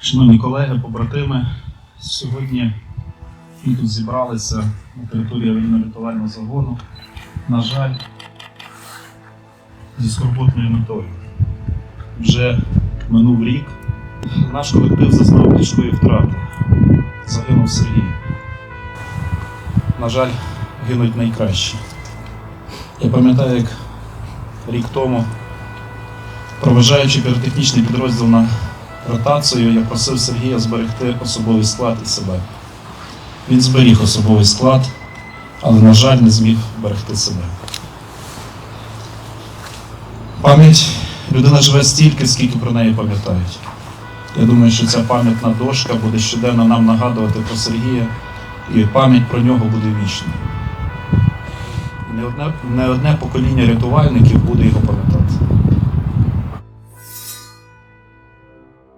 Шановні колеги, побратими, сьогодні ми тут зібралися на території аварійно-рятувального загону. На жаль, зі скорботною метою. Вже минув рік. Наш колектив зазнав тяжкої втрати. Загинув Сергій. На жаль, гинуть найкращі. Я пам'ятаю, як рік тому, проважаючи піротехнічний підрозділ на ротацію, я просив Сергія зберегти особовий склад і себе. Він зберіг особовий склад, але, на жаль, не зміг берегти себе. Пам'ять людина живе стільки, скільки про неї пам'ятають. Я думаю, що ця пам'ятна дошка буде щоденно нам нагадувати про Сергія, і пам'ять про нього буде вічною. Не одне, не одне покоління рятувальників буде його пам'ятати.